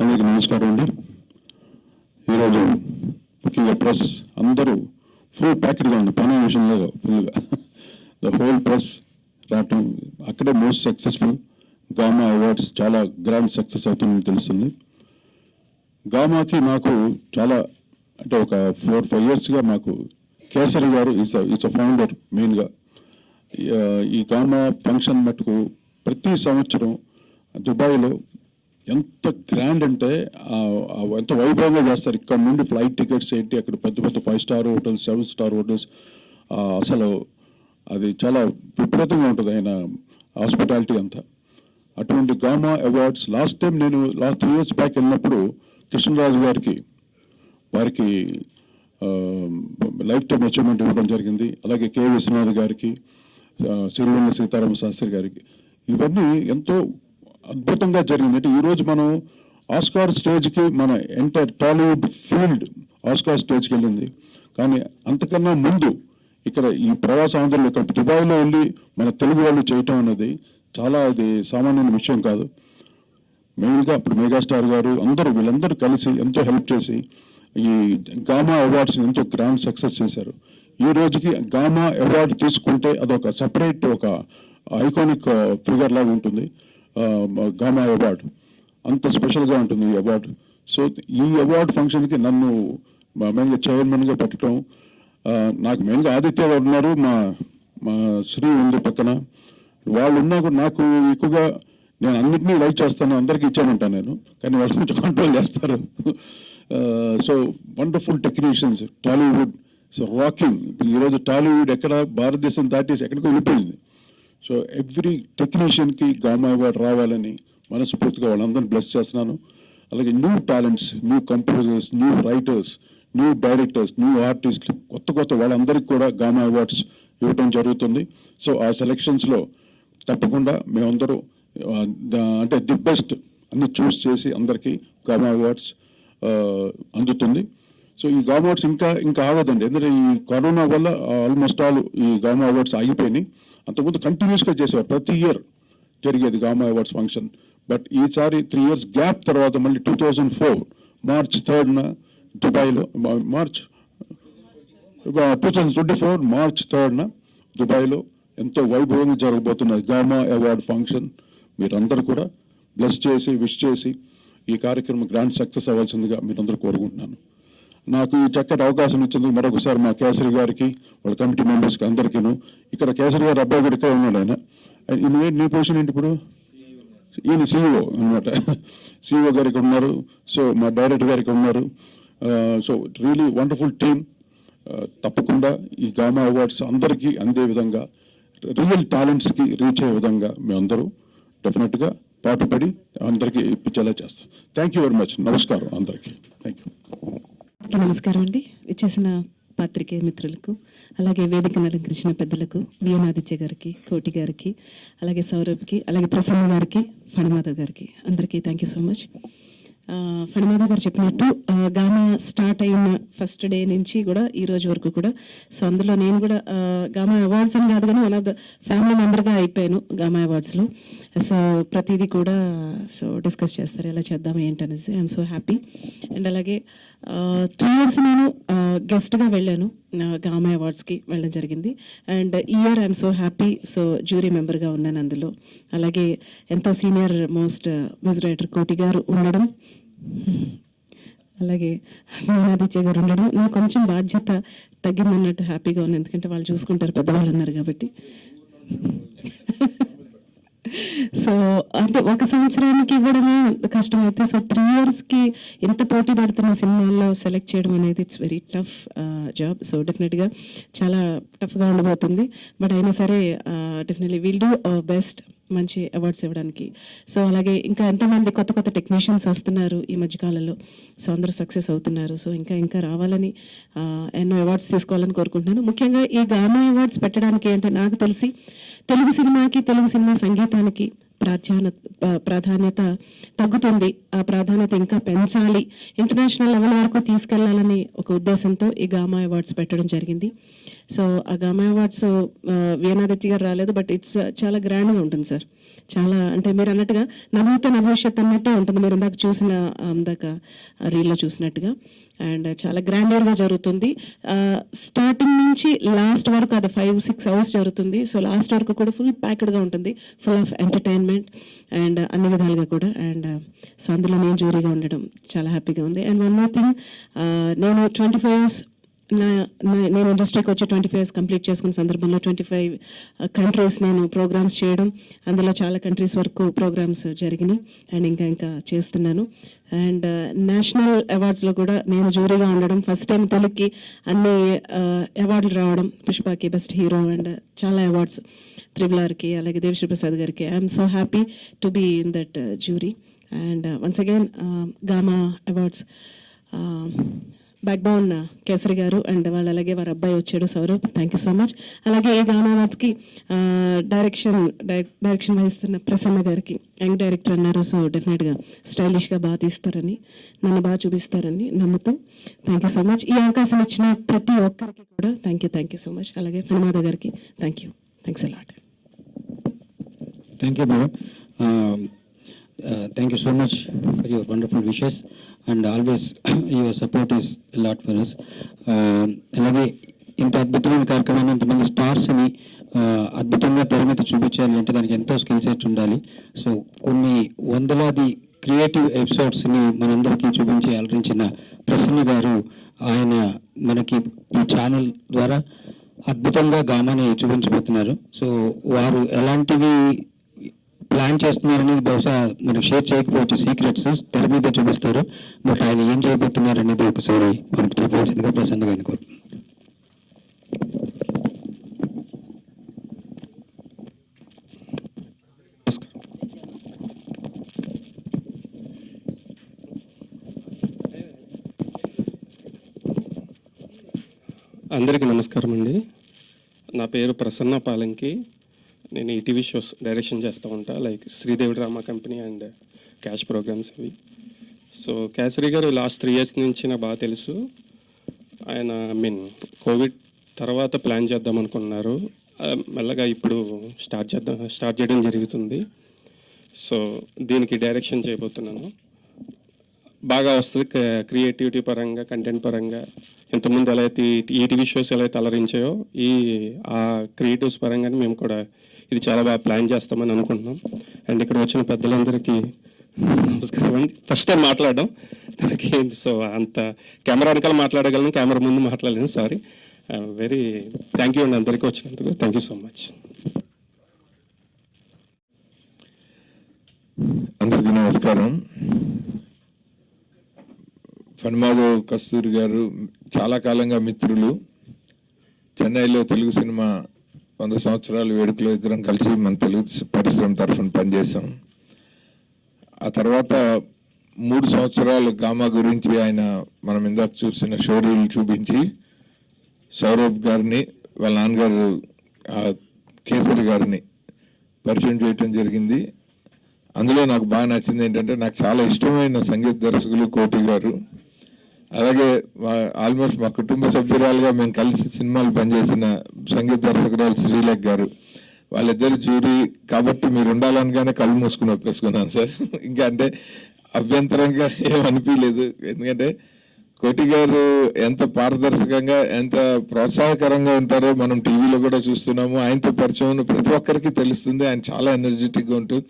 అందరికీ నమస్కారం అండి. ఈరోజు ముఖ్యంగా ప్రెస్ అందరూ ఫుల్ ప్యాకెట్గా ఉంది. పని విషయంలో ఫుల్గా ద హోల్ ప్రెస్ రావటం అక్కడే మోస్ట్ సక్సెస్ఫుల్ గామా అవార్డ్స్ చాలా గ్రాండ్ సక్సెస్ అవుతుందని తెలుస్తుంది. గామాకి నాకు చాలా అంటే ఒక ఫోర్ ఫైవ్ ఇయర్స్గా మాకు కేసరి గారు ఈస్ ఈస్ అ ఫౌండర్ మెయిన్గా ఈ గామా ఫంక్షన్ మటుకు ప్రతి సంవత్సరం దుబాయ్లో ఎంత గ్రాండ్ అంటే ఎంత వైభవంగా చేస్తారు. ఇక్కడ నుండి ఫ్లైట్ టికెట్స్ ఏంటి అక్కడ పెద్ద పెద్ద five star hotels seven star hotels అసలు అది చాలా విపరీతంగా ఉంటుంది ఆయన హాస్పిటాలిటీ అంతా. అటువంటి గామా అవార్డ్స్ లాస్ట్ టైం నేను లాస్ట్ త్రీ ఇయర్స్ బ్యాక్ వెళ్ళినప్పుడు కృష్ణరాజు గారికి వారికి లైఫ్ టైం అచీవ్మెంట్ ఇవ్వడం జరిగింది. అలాగే కె. విశ్వనాథ్ గారికి ఆ, సీతారామ శాస్త్రి గారికి. ఇవన్నీ ఎంతో అద్భుతంగా జరిగింది. అంటే ఈరోజు మనం ఆస్కార్ స్టేజ్కి మన ఎంటైర్ టాలీవుడ్ ఫీల్డ్ ఆస్కార్ స్టేజ్కి వెళ్ళింది. కానీ అంతకన్నా ముందు ఇక్కడ ఈ ప్రవాస ఆంధ్రలో ఇక్కడ దుబాయ్లో వెళ్ళి మన తెలుగు వాళ్ళు చేయటం అనేది చాలా అది సామాన్యమైన విషయం కాదు. మెయిన్గా అప్పుడు మెగాస్టార్ గారు అందరూ వీళ్ళందరూ కలిసి ఎంతో హెల్ప్ చేసి ఈ గామా అవార్డ్స్ని ఎంతో గ్రాండ్ సక్సెస్ చేశారు. ఈ రోజుకి గామా అవార్డు తీసుకుంటే అదొక సపరేట్ ఒక ఐకానిక్ ఫిగర్ లాగా ఉంటుంది. Gama award. అంత స్పెషల్గా ఉంటుంది ఈ అవార్డు. సో ఈ అవార్డు ఫంక్షన్కి నన్ను మా మెయిన్గా చైర్మన్గా పెట్టడం నాకు మెయిన్గా ఆదిత్య గారు ఉన్నారు మా మా శ్రీ ఉంది పక్కన. వాళ్ళు ఉన్నా కూడా నాకు ఎక్కువగా నేను అన్నింటినీ లైక్ చేస్తాను అందరికీ ఇచ్చానంటాను నేను కానీ వాళ్ళు నుంచి కంట్రోల్ చేస్తారు. So wonderful technicians Tollywood so rocking. ఈరోజు టాలీవుడ్ ఎక్కడ భారతదేశం దాటేసి ఎక్కడికో వెళ్ళిపోయింది. సో ఎవ్రీ టెక్నీషియన్కి గామా అవార్డు రావాలని మనస్ఫూర్తిగా వాళ్ళందరినీ బ్లెస్ చేస్తున్నాను. అలాగే new talents new composers new writers new directors new artist కొత్త కొత్త వాళ్ళందరికీ కూడా గామా అవార్డ్స్ ఇవ్వడం జరుగుతుంది. సో ఆ సెలక్షన్స్లో తప్పకుండా మేమందరూ అంటే ది బెస్ట్ అన్ని చూస్ చేసి అందరికీ గామా అవార్డ్స్ అందుతుంది. సో ఈ గామా అవార్డ్స్ ఇంకా ఇంకా ఆగదండి. ఎందుకంటే ఈ కరోనా వల్ల ఆల్మోస్ట్ ఆల్ ఈ గామా అవార్డ్స్ ఆగిపోయినాయి. అంతకుముందు కంటిన్యూస్గా చేసేవారు. ప్రతి ఇయర్ జరిగేది గామా అవార్డ్స్ ఫంక్షన్ బట్ ఈసారి త్రీ ఇయర్స్ గ్యాప్ తర్వాత మళ్ళీ టూ థౌజండ్ ఫోర్ మార్చ్ థర్డ్న దుబాయ్లో March two thousand twenty four March థర్డ్న దుబాయ్లో ఎంతో వైభవంగా జరగబోతున్న గామా అవార్డ్ ఫంక్షన్ మీరందరూ కూడా బ్లెస్ చేసి విష్ చేసి ఈ కార్యక్రమం గ్రాండ్ సక్సెస్ అవ్వాల్సిందిగా మీరందరూ కోరుకుంటున్నాను. నాకు ఈ చక్కటి అవకాశం ఇచ్చింది మరొకసారి మా కేసరి గారికి వాళ్ళ కమిటీ మెంబర్స్కి అందరికీను. ఇక్కడ కేసరి గారు అబ్బాయి కూడా ఇక్కడ ఉన్నాడు ఆయన. ఆయన- నువ్వే నీ పొజిషన్ ఏంటి ఇప్పుడు? ఈయన సీఈఓ అనమాట సీఈఓ గారు ఇక్కడ ఉన్నారు. సో మా డైరెక్టర్ గారికి ఉన్నారు. సో రియలీ వండర్ఫుల్ టీమ్ తప్పకుండా ఈ గామా అవార్డ్స్ అందరికీ అందే విధంగా రియల్ టాలెంట్స్కి రీచ్ అయ్యే విధంగా మేమందరూ డెఫినెట్గా పాటుపడి అందరికీ ఇప్పించేలా చేస్తాం. థ్యాంక్ యూ వెరీ మచ్ నమస్కారం అందరికీ. థ్యాంక్ యూ నమస్కారం అండి. ఇచ్చేసిన పాత్రికేయ మిత్రులకు అలాగే వేదికను అలంకరించిన పెద్దలకు వియనాదిత్య గారికి కోటి గారికి అలాగే సౌరభ్కి అలాగే ప్రసన్న గారికి ఫణమాధవ్ గారికి అందరికీ thank you so much Phanamadhav గారు చెప్పినట్టు గానా గామా స్టార్ట్ అయిన ఫస్ట్ డే నుంచి కూడా ఈ రోజు వరకు కూడా సో అందులో నేను కూడా గామా అవార్డ్స్ అని కాదు కానీ వన్ ఆఫ్ ద ఫ్యామిలీ మెంబర్గా అయిపోయాను గామా అవార్డ్స్లో సో ప్రతిదీ కూడా సో డిస్కస్ చేస్తారు ఎలా చేద్దాం ఏంటనేసి. ఐఎమ్ సో హ్యాపీ అండ్ అలాగే త్రీ ఇయర్స్ నేను గెస్ట్గా వెళ్ళాను. నా గామా అవార్డ్స్కి వెళ్ళడం జరిగింది. అండ్ ఈ year I'm so happy so jury మెంబర్గా ఉన్నాను అందులో. అలాగే ఎంతో సీనియర్ మోస్ట్ మ్యూజిక్ డైరెక్టర్ కోటి గారు ఉండడం. అలాగే మీనాదిత్య గారు ఉండడం. నాకు కొంచెం బాధ్యత తగ్గిందన్నట్టు హ్యాపీగా ఉంది ఎందుకంటే వాళ్ళు చూసుకుంటారు పెద్దవాళ్ళు ఉన్నారు కాబట్టి. సో అంటే ఒక సంవత్సరానికి ఇవ్వడమే కష్టమైతే సో త్రీ ఇయర్స్కి ఎంత పోటీ పడుతున్న సినిమాల్లో సెలెక్ట్ చేయడం అనేది it's very tough job so డెఫినెట్గా చాలా టఫ్గా ఉండబోతుంది. బట్ అయినా సరే డెఫినెట్లీ విల్ డూ బెస్ట్ మంచి అవార్డ్స్ ఇవ్వడానికి. సో అలాగే ఇంకా ఎంతమంది కొత్త కొత్త టెక్నీషియన్స్ వస్తున్నారు ఈ మధ్యకాలంలో సో అందరూ సక్సెస్ అవుతున్నారు. సో ఇంకా ఇంకా రావాలని uh, ఎన్నో అవార్డ్స్ తీసుకోవాలని కోరుకుంటున్నాను. ముఖ్యంగా ఈ గామా అవార్డ్స్ పెట్టడానికి అంటే నాకు తెలిసి తెలుగు సినిమాకి తెలుగు సినిమా సంగీతానికి ప్రాధాన్యత ప్రాధాన్యత తగ్గుతుంది. ఆ ప్రాధాన్యత ఇంకా పెంచాలి. ఇంటర్నేషనల్ లెవెల్ వరకు తీసుకెళ్ళాలని ఒక ఉద్దేశంతో ఈ గామా అవార్డ్స్ పెట్టడం జరిగింది. సో ఆ గామా అవార్డ్స్ వీణాదిత్య గారు రాలేదు బట్ ఇట్స్ చాలా గ్రాండ్గా ఉంటుంది సార్. చాలా అంటే మీరు అన్నట్టుగా నవ్వుతో నా అన్నట్టే ఉంటుంది. మీరు ఇందాక చూసిన ఇందాక రీల్లో చూసినట్టుగా. అండ్ చాలా గ్రాండర్గా జరుగుతుంది. స్టార్టింగ్ నుంచి లాస్ట్ వరకు అది ఫైవ్ సిక్స్ అవర్స్ జరుగుతుంది. సో లాస్ట్ వరకు కూడా ఫుల్ ప్యాక్డ్గా ఉంటుంది. Full of entertainment. And uh, అన్ని విధాలుగా కూడా అండ్ uh, సో అందులో నేను జ్యూరీగా ఉండడం చాలా హ్యాపీగా ఉంది. అండ్ వన్ మోర్ థింగ్ నేను ట్వంటీ ఫైవ్ ఇయర్స్ నేను ఇండస్ట్రీకి వచ్చి ట్వంటీ ఫైవ్ ఇయర్స్ కంప్లీట్ చేసుకున్న సందర్భంలో ట్వంటీ ఫైవ్ కంట్రీస్ నేను ప్రోగ్రామ్స్ చేయడం అందులో చాలా కంట్రీస్ వరకు ప్రోగ్రామ్స్ జరిగినాయి అండ్ ఇంకా ఇంకా చేస్తున్నాను. అండ్ నేషనల్ అవార్డ్స్లో కూడా నేను జూరీగా ఉండడం ఫస్ట్ టైం తెలుగుకి అన్ని uh, అవార్డులు రావడం పుష్పకి బెస్ట్ హీరో అండ్ చాలా అవార్డ్స్ త్రిబుల్ ఆర్కి అలాగే దేవిశ్రీ ప్రసాద్ గారికి. I'm so happy to be in that jury and once again Gama awards backbone Kesari garu and వాళ్ళు అలాగే వారి అబ్బాయి వచ్చాడు Saurabh. Thank you so much అలాగే ఈ గానావాజ్కి డైరెక్షన్ డైరెక్షన్ వహిస్తున్న ప్రసన్న గారికి యంగ్ డైరెక్టర్ అన్నారు. సో డెఫినెట్గా స్టైలిష్గా బాగా తీస్తారని నన్ను బాగా చూపిస్తారని నమ్ముతూ థ్యాంక్ యూ సో మచ్ ఈ అవకాశం ఇచ్చిన ప్రతి ఒక్కరికి కూడా thank you thank you so much అలాగే ఫణిమాధ గారికి thank you thanks a lot thank you madam thank you so much for your wonderful wishes and always your support is lot for us అలాగే ఇంత అద్భుతమైన కార్యక్రమాన్ని ఇంతమంది స్టార్స్ని అద్భుతంగా పరిమితి చూపించాలి అంటే దానికి ఎంతో స్కిల్ సెట్ ఉండాలి. సో కొన్ని వందలాది క్రియేటివ్ ఎపిసోడ్స్ని మనందరికీ చూపించి అలరించిన ప్రసన్న గారు ఆయన మనకి ఈ ఛానల్ ద్వారా అద్భుతంగా గామాని చూపించబోతున్నారు. సో వారు ఎలాంటివి ప్లాన్ చేస్తున్నారు అనేది బహుశా మనకు షేర్ చేయకపోవచ్చు సీక్రెట్స్ తెర మీద చూపిస్తారు. బట్ ఆయన ఏం చేయబోతున్నారు అనేది ఒకసారి మనకు చెప్పాల్సిందిగా ప్రసన్న గారిని అందరికీ నమస్కారం అండి. నా పేరు ప్రసన్న పాలంకి. నేను ఈ టీవీ షోస్ డైరెక్షన్ చేస్తూ ఉంటా. Like Sridevi drama company and cash programmes అవి. So Kesari garu last three years నుంచి నాకు బాగా తెలుసు. ఆయన ఐ మీన్ కోవిడ్ తర్వాత ప్లాన్ చేద్దాం అనుకున్నారు. మెల్లగా ఇప్పుడు స్టార్ట్ చేద్దాం స్టార్ట్ చేయడం జరుగుతుంది. సో దీనికి డైరెక్షన్ చేయబోతున్నాను. బాగా వస్తుంది క- క్రియేటివిటీ పరంగా కంటెంట్ పరంగా. ఇంతకుముందు ఎలా అయితే ఈ- ఈ టీవీ షోస్ ఎలా అయితే అలరించాయో ఈ ఆ క్రియేటివ్స్ పరంగానే మేము కూడా ఇది చాలా బాగా ప్లాన్ చేస్తామని అనుకుంటున్నాం. అండ్ ఇక్కడ వచ్చిన పెద్దలందరికీ నమస్కారం అండి. ఫస్ట్ టైం మాట్లాడడం. నాకు సో అంత కెమెరా వెనకాల మాట్లాడగలను కెమెరా ముందు మాట్లాడలేను సారీ వెరీ థ్యాంక్ యూ అండి అందరికీ వచ్చినందుకు. థ్యాంక్ యూ సో మచ్ అందరికీ నమస్కారం. ఫన్మాధవ్ కస్తూరి గారు చాలా కాలంగా మిత్రులు. చెన్నైలో తెలుగు సినిమా వంద సంవత్సరాలు వేడుకలో ఇద్దరం కలిసి మన తెలుగు పరిశ్రమ తరఫున పనిచేసాం ఆ తర్వాత మూడు సంవత్సరాలు గామా గురించి ఆయన మనం ఇందాక చూసిన షోరీలు చూపించి సౌరభ్ గారిని వాళ్ళ నాన్నగారు కేసరి గారిని పరిచయం చేయటం జరిగింది. అందులో నాకు బాగా నచ్చింది ఏంటంటే నాకు చాలా ఇష్టమైన సంగీత దర్శకులు కోటి గారు. అలాగే ఆల్మోస్ట్ మా కుటుంబ సభ్యురాలుగా మేము కలిసి సినిమాలు పనిచేసిన సంగీత దర్శకురాలు శ్రీలేఖ్ గారు. వాళ్ళిద్దరు జ్యూరీ కాబట్టి మీరు ఉండాలనగానే కళ్ళు మూసుకుని ఒప్పేసుకున్నాను సార్. ఇంకా అంటే అభ్యంతరంగా ఏమనిపించలేదు ఎందుకంటే కోటి గారు ఎంత పారదర్శకంగా ఎంత ప్రోత్సాహకరంగా ఉంటారో మనం టీవీలో కూడా చూస్తున్నాము. ఆయనతో పరిచయం ప్రతి ఒక్కరికి తెలుస్తుంది. ఆయన చాలా ఎనర్జెటిక్గా ఉంటూ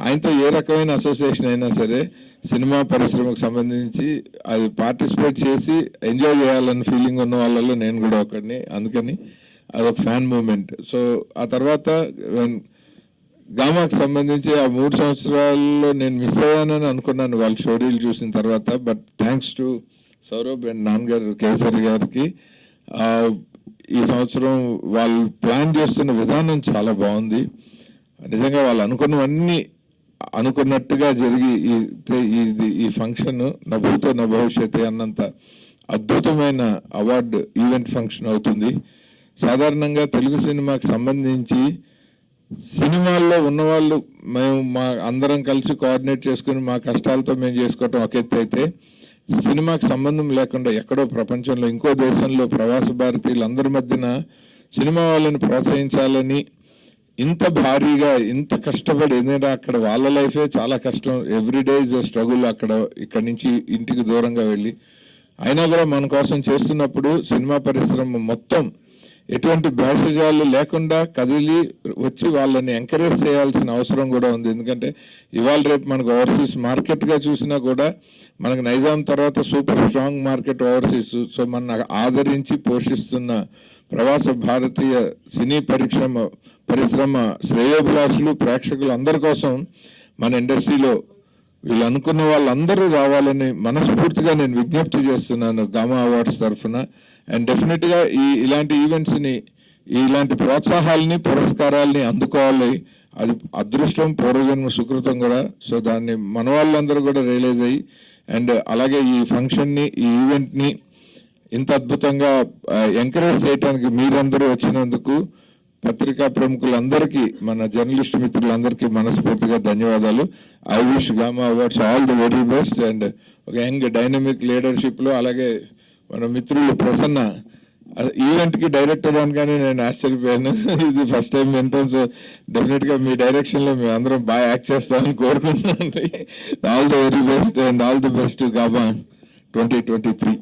ఆయనతో ఏ రకమైన అసోసియేషన్ అయినా సరే సినిమా పరిశ్రమకు సంబంధించి అది పార్టిసిపేట్ చేసి ఎంజాయ్ చేయాలన్న ఫీలింగ్ ఉన్న వాళ్ళలో నేను కూడా ఒకడిని. అందుకని అదొక ఫ్యాన్ మూమెంట్ సో ఆ తర్వాత గామాకు సంబంధించి ఆ మూడు సంవత్సరాల్లో నేను మిస్ అయ్యానని అనుకున్నాను వాళ్ళ స్టోరీలు చూసిన తర్వాత. But thanks to Saurabh and నాన్నగారు కేసరి గారికి ఈ సంవత్సరం వాళ్ళు ప్లాన్ చేస్తున్న విధానం చాలా బాగుంది. నిజంగా వాళ్ళు అనుకున్నవన్నీ అనుకున్నట్టుగా జరిగి ఇది ఈ ఫంక్షన్ నా భూతో నా భవిష్యత్తు అన్నంత అద్భుతమైన అవార్డు ఈవెంట్ ఫంక్షన్ అవుతుంది. సాధారణంగా తెలుగు సినిమాకి సంబంధించి సినిమాల్లో ఉన్నవాళ్ళు మేము మా అందరం కలిసి కోఆర్డినేట్ చేసుకుని మా కష్టాలతో మేము చేసుకోవటం ఒక ఎత్తు అయితే సినిమాకి సంబంధం లేకుండా ఎక్కడో ప్రపంచంలో ఇంకో దేశంలో ప్రవాస భారతీయులందరి మధ్యన సినిమా వాళ్ళని ప్రోత్సహించాలని ఇంత భారీగా ఇంత కష్టపడి ఎందుకంటే అక్కడ వాళ్ళ లైఫే చాలా కష్టం. ఎవ్రీడే ఇస్ స్ట్రగుల్ అక్కడ ఇక్కడ నుంచి ఇంటికి దూరంగా వెళ్ళి. అయినా కూడా మన కోసం చేస్తున్నప్పుడు సినిమా పరిశ్రమ మొత్తం ఎటువంటి భేషజాలు లేకుండా కదిలి వచ్చి వాళ్ళని ఎంకరేజ్ చేయాల్సిన అవసరం కూడా ఉంది. ఎందుకంటే ఇవాళ రేపు మనకు ఓవర్సీస్ మార్కెట్గా చూసినా కూడా మనకు నైజాం తర్వాత super strong market overseas so మన ఆదరించి పోషిస్తున్న ప్రవాస భారతీయ సినీ పరిశ్రమ పరిశ్రమ శ్రేయోభిలాషులు ప్రేక్షకులు అందరి కోసం మన ఇండస్ట్రీలో వీళ్ళు అనుకున్న వాళ్ళందరూ రావాలని మనస్ఫూర్తిగా నేను విజ్ఞప్తి చేస్తున్నాను గామా అవార్డ్స్ తరఫున. అండ్ డెఫినెట్గా ఈ ఇలాంటి ఈవెంట్స్ని ఇలాంటి ప్రోత్సాహాలని పురస్కారాలని అందుకోవాలి. అది అదృష్టం పూర్వజన్మ సుకృతం కూడా. సో దాన్ని మన వాళ్ళందరూ కూడా రియలైజ్ అయ్యి అండ్ అలాగే ఈ ఫంక్షన్ని ఈ ఈవెంట్ని ఇంత అద్భుతంగా uh, ఎంకరేజ్ చేయడానికి మీరందరూ వచ్చినందుకు పత్రికా ప్రముఖులందరికీ మన జర్నలిస్ట్ మిత్రులందరికీ మనస్ఫూర్తిగా ధన్యవాదాలు. I wish Gama awards all the very best and ఒక యంగ్ డైనమిక్ లీడర్షిప్లో అలాగే మన మిత్రులు ప్రసన్న. ఈవెంట్కి డైరెక్టర్ అనగానే నేను ఆశ్చర్యపోయాను. ఇది ఫస్ట్ టైం ఎంట్రన్స్ డెఫినెట్గా మీ డైరెక్షన్లో మేము అందరం బాగా యాక్ట్ చేస్తామని కోరుకుంటున్నాను all the very best and all the best Gama twenty twenty three.